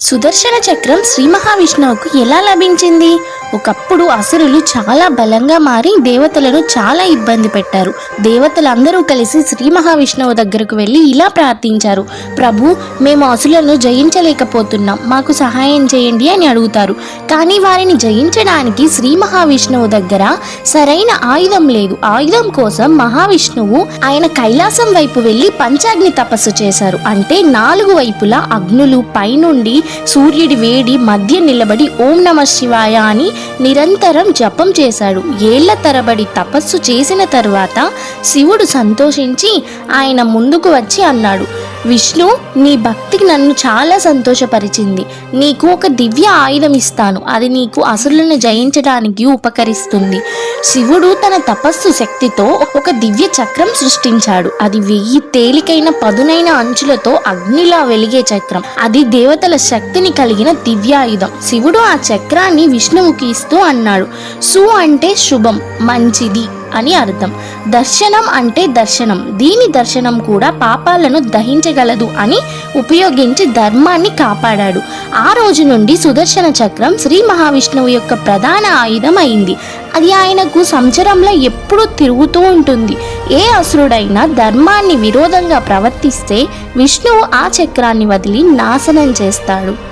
సుదర్శన చక్రం శ్రీ మహావిష్ణువుకు ఎలా లభించింది? ఒకప్పుడు అసురులు చాలా బలంగా మారి దేవతలను చాలా ఇబ్బంది పెట్టారు. దేవతలందరూ కలిసి శ్రీ మహావిష్ణువు దగ్గరకు వెళ్ళి ఇలా ప్రార్థించారు. ప్రభు మేము అసులను జయించలేకపోతున్నాం. మాకు సహాయం చేయండి అని అడుగుతారు. కానీ వారిని జయించడానికి శ్రీ మహావిష్ణువు దగ్గర సరైన ఆయుధం లేదు. ఆయుధం కోసం మహావిష్ణువు ఆయన కైలాసం వైపు వెళ్ళి పంచాగ్ని తపస్సు చేశారు. అంటే నాలుగు వైపులా అగ్నులు పైనుండి సూర్యుడి వేడి మధ్య నిలబడి ఓం నమ శివాయ అని నిరంతరం జపం చేశాడు. ఏళ్ళ తరబడి తపస్సు చేసిన తరువాత శివుడు సంతోషించి ఆయన ముందుకు వచ్చి అన్నాడు విష్ణు నీ భక్తికి నన్ను చాలా సంతోషపరిచింది. నీకు ఒక దివ్య ఆయుధం ఇస్తాను. అది నీకు అసురులను జయించడానికి ఉపకరిస్తుంది. శివుడు తన తపస్సు శక్తితో ఒక దివ్య చక్రం సృష్టించాడు. అది వెయ్యి తేలికైన పదునైన అంచులతో అగ్నిలా వెలిగే చక్రం. అది దేవతల శక్తిని కలిగిన దివ్యాయుధం శివుడు ఆ చక్రాన్ని విష్ణువుకి ఇస్తూ అన్నాడు. సు అంటే శుభం. మంచిది. అని అర్థం. దర్శనం అంటే దర్శనం. దీని దర్శనం కూడా పాపాలను దహించగలదు అని ఉపయోగించి ధర్మాన్ని కాపాడాడు. ఆ రోజు నుండి సుదర్శన చక్రం శ్రీ మహావిష్ణువు యొక్క ప్రధాన ఆయుధం అయింది. అది ఆయనకు సంచరంలో ఎప్పుడూ తిరుగుతూ ఉంటుంది. ఏ అసురుడైనా ధర్మాన్ని విరోధంగా ప్రవర్తిస్తే విష్ణువు ఆ చక్రాన్ని వదిలి నాశనం చేస్తాడు.